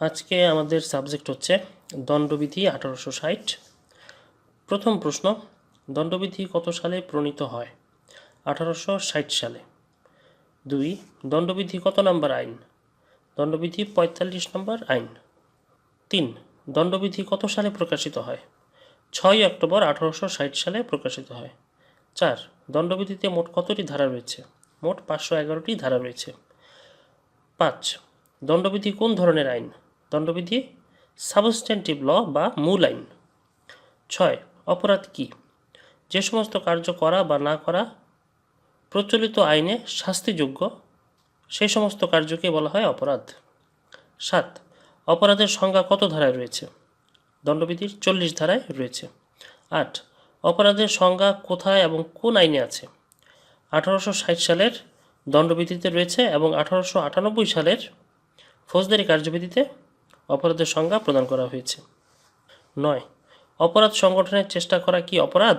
আজকে আমাদের সাবজেক্ট হচ্ছে দণ্ডবিধি আঠারোশো ষাট। প্রথম প্রশ্ন, দণ্ডবিধি কত সালে প্রণীত হয়? আঠারোশো ষাট সালে। দুই, দণ্ডবিধি কত নম্বর আইন? দণ্ডবিধি পঁয়তাল্লিশ নম্বর আইন। তিন, দণ্ডবিধি কত সালে প্রকাশিত হয়? ছয় অক্টোবর আঠারোশো ষাট সালে প্রকাশিত হয়। চার, দণ্ডবিধিতে মোট কতটি ধারা রয়েছে? মোট পাঁচশো এগারোটি ধারা রয়েছে। পাঁচ, দণ্ডবিধি কোন ধরনের আইন? দণ্ডবিধি সাবস্টেন্টিভ ল বা মূল আইন। ছয়, অপরাধ কি? যে সমস্ত কার্য করা বা না করা প্রচলিত আইনে শাস্তিযোগ্য, সেই সমস্ত কার্যকে বলা হয় অপরাধ। সাত, অপরাধের সংজ্ঞা কত ধারায় রয়েছে? দণ্ডবিধির চল্লিশ ধারায় রয়েছে। আট, অপরাধের সংজ্ঞা কোথায় এবং কোন আইনে আছে? আঠারোশো ষাট সালের দণ্ডবিধিতে রয়েছে এবং আঠারোশো আটানব্বই সালের ফৌজদারি কার্যবিধিতে অপরাধের সংজ্ঞা প্রদান করা হয়েছে। নয়, অপরাধ সংগঠনের চেষ্টা করা কি অপরাধ?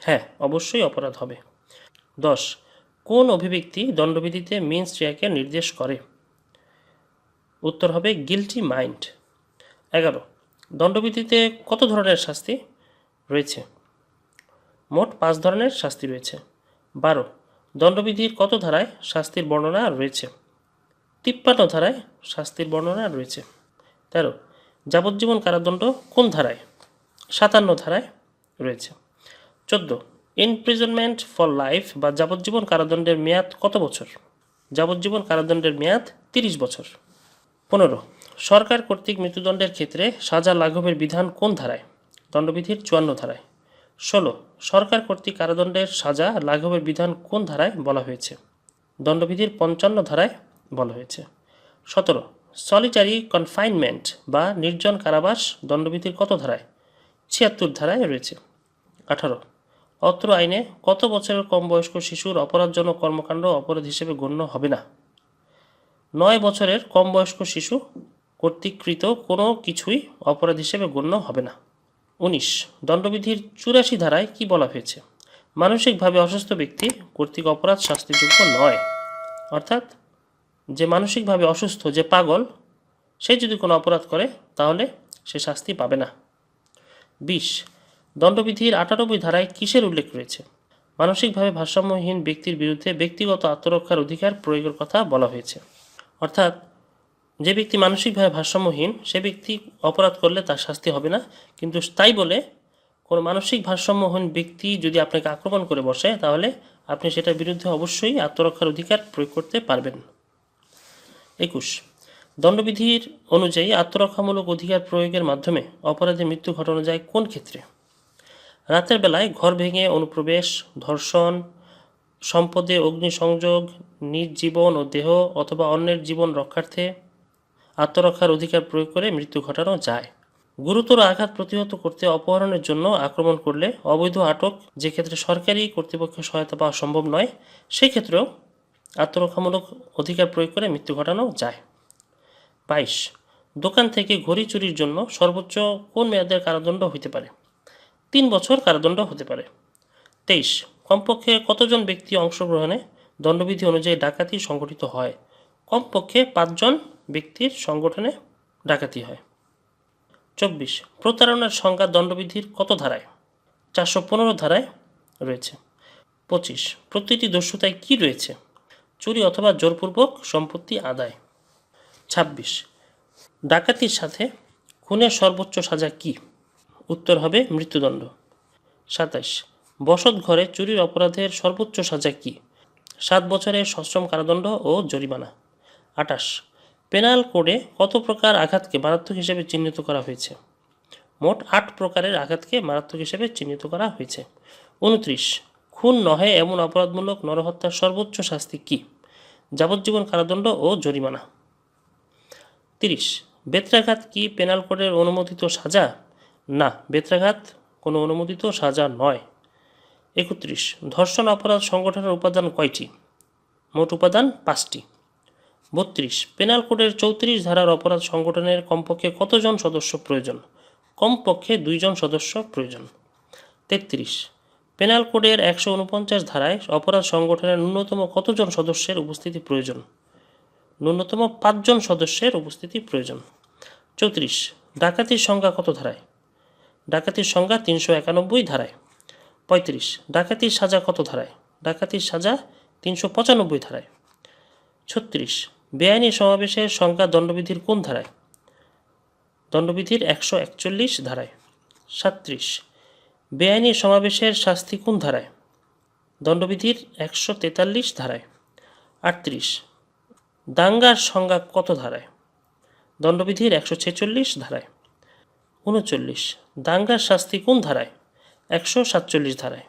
হ্যাঁ অবশ্যই অপরাধ হবে। দশ, কোন অভিব্যক্তি দণ্ডবিধিতে মিন্স রিয়াকে নির্দেশ করে? উত্তর হবে গিলটি মাইন্ড এগারো, দণ্ডবিধিতে কত ধরনের শাস্তি রয়েছে? মোট পাঁচ ধরনের শাস্তি রয়েছে। বারো, দণ্ডবিধির কত ধারায় শাস্তির বর্ণনা রয়েছে? তিপ্পান্ন ধারায় শাস্তির বর্ণনা রয়েছে। তেরো, যাবজ্জীবন কারাদণ্ড কোন ধারায়? সাতান্ন ধারায় রয়েছে। চোদ্দ ইনপ্রিজনমেন্ট ফর লাইফ বা যাবজ্জীবন কারাদণ্ডের মেয়াদ কত বছর? যাবজ্জীবন কারাদণ্ডের মেয়াদ তিরিশ বছর। পনেরো, সরকার কর্তৃক মৃত্যুদণ্ডের ক্ষেত্রে সাজা লাঘবের বিধান কোন ধারায়? দণ্ডবিধির চুয়ান্ন ধারায়। ষোলো, সরকার কর্তৃক কারাদণ্ডের সাজা লাঘবের বিধান কোন ধারায় বলা হয়েছে? দণ্ডবিধির পঞ্চান্ন ধারায় বলা হয়েছে। সতেরো সলিটারি কনফাইনমেন্ট বা নির্জন কারাবাস দণ্ডবিধির কত ধারায়? ছিয়াত্তর ধারায় রয়েছে। আঠারো। অত্র আইনে কত বছরের কম বয়স্ক শিশুর অপরাধজনক কর্মকাণ্ড অপরাধ হিসেবে গণ্য হবে না? নয় বছরের কম বয়স্ক শিশু কর্তৃকৃত কোনো কিছুই অপরাধ হিসেবে গণ্য হবে না। উনিশ। দণ্ডবিধির চুরাশি ধারায় কি বলা হয়েছে? মানসিকভাবে অসুস্থ ব্যক্তি কর্তৃক অপরাধ শাস্তিযোগ্য নয়। অর্থাৎ যে মানসিকভাবে অসুস্থ, যে পাগল, সে যদি কোনো অপরাধ করে, তাহলে সে শাস্তি পাবে না। বিশ, দণ্ডবিধির আটানব্বই ধারায় কিসের উল্লেখ রয়েছে? মানসিকভাবে ভারসাম্যহীন ব্যক্তির বিরুদ্ধে ব্যক্তিগত আত্মরক্ষার অধিকার প্রয়োগের কথা বলা হয়েছে। অর্থাৎ, যে ব্যক্তি মানসিকভাবে ভারসাম্যহীন, সে ব্যক্তি অপরাধ করলে তার শাস্তি হবে না। কিন্তু তাই বলে, কোনো মানসিক ভারসাম্যহীন ব্যক্তি যদি আপনাকে আক্রমণ করে বসে, তাহলে আপনি সেটার বিরুদ্ধে অবশ্যই আত্মরক্ষার অধিকার প্রয়োগ করতে পারবেন। একুশ। দণ্ডবিধির অনুযায়ী আত্মরক্ষামূলক অধিকার প্রয়োগের মাধ্যমে অপরাধের মৃত্যু ঘটানো যায় কোন ক্ষেত্রে? রাতের বেলায় ঘর ভেঙে অনুপ্রবেশ, ধর্ষণ, সম্পদে অগ্নিসংযোগ, নিজ জীবন ও দেহ অথবা অন্যের জীবন রক্ষার্থে আত্মরক্ষার অধিকার প্রয়োগ করে মৃত্যু ঘটানো যায়। গুরুতর আঘাত প্রতিহত করতে অপহরণের জন্য আক্রমণ করলে অবৈধ আটক যে ক্ষেত্রে সরকারি কর্তৃপক্ষের সহায়তা পাওয়া সম্ভব নয় সেই ক্ষেত্রেও আত্মরক্ষামূলক অধিকার প্রয়োগ করে মৃত্যু ঘটানো যায়। বাইশ, দোকান থেকে ঘড়ি চুরির জন্য সর্বোচ্চ কোন মেয়াদের কারাদণ্ড হইতে পারে? তিন বছর কারাদণ্ড হতে পারে। তেইশ, কমপক্ষে কতজন ব্যক্তি অংশগ্রহণে দণ্ডবিধি অনুযায়ী ডাকাতি সংগঠিত হয়? কমপক্ষে পাঁচজন ব্যক্তির সংগঠনে ডাকাতি হয়। চব্বিশ, প্রতারণার সংজ্ঞা দণ্ডবিধির কত ধারায়? চারশো পনেরো ধারায় রয়েছে। পঁচিশ, প্রতিটি দস্যুতায় কি রয়েছে? চুরি অথবা জোরপূর্বক সম্পত্তি আদায়। ছাব্বিশ। ডাকাতির সাথে খুনের সর্বোচ্চ সাজা কি? উত্তর হবে মৃত্যুদণ্ড। সাতাশ বসত ঘরে চুরির অপরাধের সর্বোচ্চ সাজা কি? সাত বছরের সশ্রম কারাদণ্ড ও জরিমানা। আটাশ পেনাল কোডে কত প্রকার আঘাতকে মারাত্মক হিসেবে চিহ্নিত করা হয়েছে? মোট আট প্রকারের আঘাতকে মারাত্মক হিসেবে চিহ্নিত করা হয়েছে। উনত্রিশ। খুন নহে এমন অপরাধমূলক নরহত্যার সর্বোচ্চ শাস্তি কি? যাবজ্জীবন কারাদণ্ড ও জরিমানা। তিরিশ, বেত্রাঘাত কি পেনাল কোডের অনুমোদিত সাজা? না, বেত্রাঘাত কোনো অনুমোদিত সাজা নয়। একত্রিশ, ধর্ষণ অপরাধ সংগঠনের উপাদান কয়টি? মোট উপাদান পাঁচটি। বত্রিশ, পেনাল কোডের চৌত্রিশ ধারার অপরাধ সংগঠনের কমপক্ষে কতজন সদস্য প্রয়োজন? কমপক্ষে দুইজন সদস্য প্রয়োজন। তেত্রিশ পেনাল কোডের একশো উনপঞ্চাশ ধারায় অপরাধ সংগঠনের ন্যূনতম কতজন সদস্যের উপস্থিতি প্রয়োজন? ন্যূনতম পাঁচজন সদস্যের উপস্থিতি প্রয়োজন। চৌত্রিশ, ডাকাতির সংখ্যা কত ধারায়? ডাকাতির সংখ্যা তিনশো একানব্বই ধারায়। পঁয়ত্রিশ, ডাকাতির সাজা কত ধারায়? ডাকাতির সাজা তিনশো পঁচানব্বই ধারায়। ছত্রিশ, বেআইনি সমাবেশের সংখ্যা দণ্ডবিধির কোন ধারায়? দণ্ডবিধির একশো একচল্লিশ ধারায়। সাত্রিশ বেআইনি সমাবেশের শাস্তি কোন ধারায়? দণ্ডবিধির একশো তেতাল্লিশ ধারায়। আটত্রিশ। দাঙ্গার সংজ্ঞা কত ধারায়? দণ্ডবিধির একশো ছেচল্লিশ ধারায়। উনচল্লিশ। দাঙ্গার শাস্তি কোন ধারায়? একশো সাতচল্লিশ ধারায়।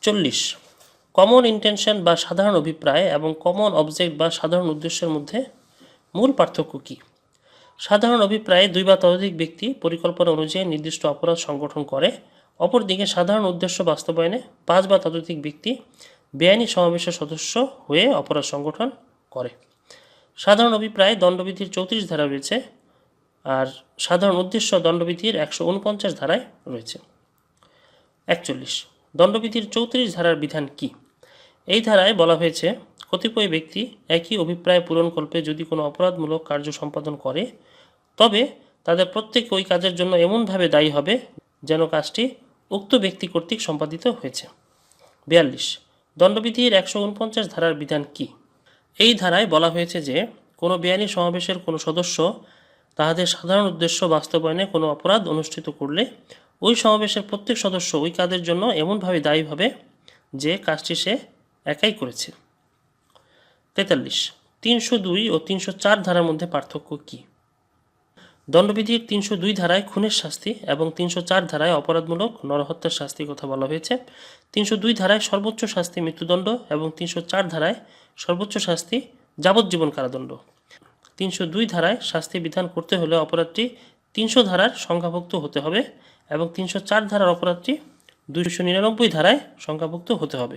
চল্লিশ। কমন ইন্টেনশন বা সাধারণ অভিপ্রায় এবং কমন অবজেক্ট বা সাধারণ উদ্দেশ্যের মধ্যে মূল পার্থক্য কী? সাধারণ অভিপ্রায়ে দুই বা ততোধিক ব্যক্তি পরিকল্পনা অনুযায়ী নির্দিষ্ট অপরাধ সংগঠন করে অপরদিকে সাধারণ উদ্দেশ্য বাস্তবায়নে পাঁচ বা ততোধিক ব্যক্তি বেআইনি সমাবেশের সদস্য হয়ে অপরাধ সংগঠন করে। সাধারণ অভিপ্রায় দণ্ডবিধির চৌত্রিশ ধারা রয়েছে আর সাধারণ উদ্দেশ্য দণ্ডবিধির একশো উনপঞ্চাশ ধারায় রয়েছে। একচল্লিশ, দণ্ডবিধির চৌত্রিশ ধারার বিধান কি? এই ধারায় বলা হয়েছে, কতিপয় ব্যক্তি একই অভিপ্রায় পূরণকল্পে যদি কোনো অপরাধমূলক কার্য সম্পাদন করে, তবে তাদের প্রত্যেকে ওই কাজের জন্য এমনভাবে দায়ী হবে যেন কাজটি উক্ত ব্যক্তি কর্তৃক সম্পাদিত হয়েছে। বিয়াল্লিশ। দণ্ডবিধির একশো উনপঞ্চাশ ধারার বিধান কি? এই ধারায় বলা হয়েছে যে, কোনো বেআইনি সমাবেশের কোনো সদস্য তাহাদের সাধারণ উদ্দেশ্য বাস্তবায়নে কোনো অপরাধ অনুষ্ঠিত করলে ওই সমাবেশের প্রত্যেক সদস্য ওই কাজের জন্য এমনভাবে দায়ী হবে যে কাজটি সে একাই করেছে। তেতাল্লিশ। তিনশো দুই ও তিনশো চার ধারার মধ্যে পার্থক্য কী? দণ্ডবিধির তিনশো দুই ধারায় খুনের শাস্তি এবং তিনশো চার ধারায় অপরাধমূলক নরহত্যার শাস্তির কথা বলা হয়েছে। তিনশো দুই ধারায় সর্বোচ্চ শাস্তি মৃত্যুদণ্ড এবং তিনশো চার ধারায় সর্বোচ্চ শাস্তি যাবজ্জীবন কারাদণ্ড। তিনশো দুই ধারায় শাস্তি বিধান করতে হলে অপরাধটি তিনশো ধারার সংখ্যাভুক্ত হতে হবে এবং তিনশো চার ধারার অপরাধটি দুইশো নিরানব্বই ধারায় সংখ্যাভুক্ত হতে হবে।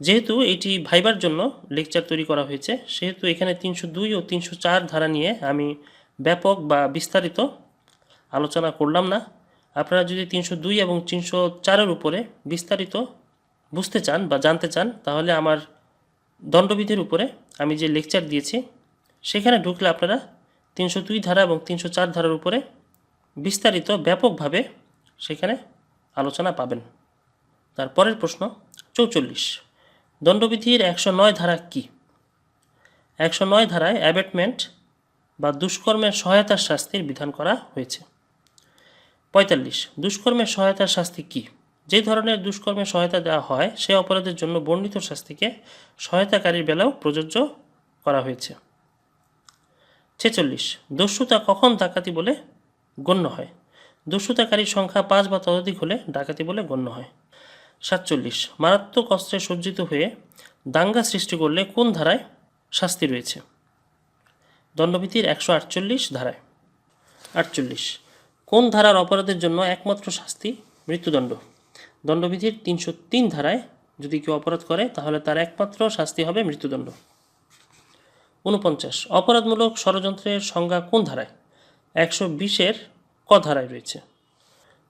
যেহেতু এটি ভাইবার জন্য লেকচার তৈরি করা হয়েছে, সেহেতু এখানে তিনশো দুই ও তিনশো চার ধারা নিয়ে আমি ব্যাপক বা বিস্তারিত আলোচনা করলাম না। আপনারা যদি তিনশো দুই এবং তিনশো চারের উপরে বিস্তারিত বুঝতে চান বা জানতে চান, তাহলে আমার দণ্ডবিধির উপরে আমি যে লেকচার দিয়েছি, সেখানে ঢুকলে আপনারা তিনশো দুই ধারা এবং তিনশো চার ধারার উপরে বিস্তারিত ব্যাপকভাবে সেখানে আলোচনা পাবেন। তারপরের প্রশ্ন, চৌচল্লিশ। দণ্ডবিধির একশো নয় ধারা কী? একশো নয় ধারায় অ্যাবেটমেন্ট বা দুষ্কর্মের সহায়তার শাস্তির বিধান করা হয়েছে। পঁয়তাল্লিশ, দুষ্কর্মের সহায়তার শাস্তি কী? যে ধরনের দুষ্কর্মের সহায়তা দেওয়া হয়, সে অপরাধের জন্য বর্ণিত শাস্তিকে সহায়তাকারীর বেলাও প্রযোজ্য করা হয়েছে। ছেচল্লিশ, দস্যুতা কখন ডাকাতি বলে গণ্য হয়? দস্যুতাকারীর সংখ্যা পাঁচ বা ততোধিক হলে ডাকাতি বলে গণ্য হয়। সাতচল্লিশ, মারাত্মক অস্ত্রে সজ্জিত হয়ে দাঙ্গা সৃষ্টি করলে কোন ধারায় শাস্তি রয়েছে? দণ্ডবিধির একশো আটচল্লিশ ধারায়। আটচল্লিশ। কোন ধারার অপরাধের জন্য একমাত্র শাস্তি মৃত্যুদণ্ড? দণ্ডবিধির তিনশো তিন ধারায় যদি কেউ অপরাধ করে, তাহলে তার একমাত্র শাস্তি হবে মৃত্যুদণ্ড। উনপঞ্চাশ। অপরাধমূলক ষড়যন্ত্রের সংজ্ঞা কোন ধারায়? একশো বিশের ক ধারায় রয়েছে।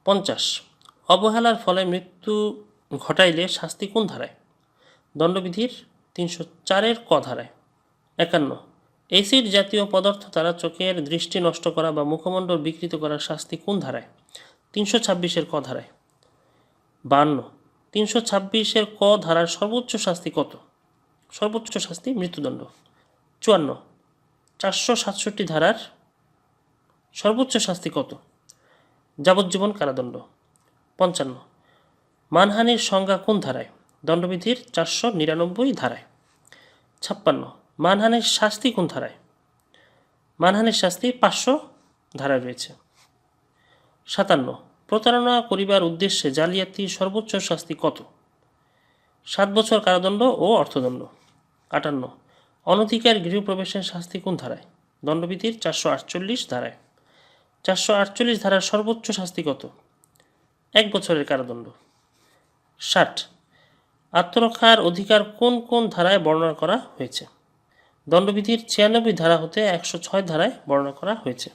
পঞ্চাশ। অবহেলার ফলে মৃত্যু ঘটাইলে শাস্তি কোন ধারায়? দণ্ডবিধির তিনশো চারের ক ধারায়। একান্ন। এসিড জাতীয় পদার্থ দ্বারা চোখের দৃষ্টি নষ্ট করা বা মুখমণ্ডল বিকৃত করার শাস্তি কোন ধারায়? তিনশো ছাব্বিশের ক ধারায়। বান্ন। তিনশো ছাব্বিশের ক ধারার সর্বোচ্চ শাস্তি কত? সর্বোচ্চ শাস্তি মৃত্যুদণ্ড। চুয়ান্ন। চারশো সাতষট্টি ধারার সর্বোচ্চ শাস্তি কত? যাবজ্জীবন কারাদণ্ড। পঞ্চান্ন। মানহানির সংজ্ঞা কোন ধারায়? দণ্ডবিধির চারশো নিরানব্বই ধারায়। ছাপ্পান্ন। মানহানির শাস্তি কোন ধারায়? মানহানির শাস্তি পাঁচশো ধারায় রয়েছে। সাতান্ন, প্রতারণা করিবার উদ্দেশ্যে জালিয়াতি সর্বোচ্চ শাস্তি কত? সাত বছর কারাদণ্ড ও অর্থদণ্ড। আটান্ন, অনধিকার গৃহপ্রবেশের শাস্তি কোন ধারায়? দণ্ডবিধির চারশো আটচল্লিশ ধারায়। চারশো আটচল্লিশ ধারার সর্বোচ্চ শাস্তি কত? এক বছরের কারাদণ্ড। ষাট, আত্মরক্ষার অধিকার কোন কোন ধারায় বর্ণনা করা হয়েছে? দণ্ডবিধির ছিয়ানব্বই ধারা হতে একশো ছয় ধারায় বর্ণনা করা হয়েছে।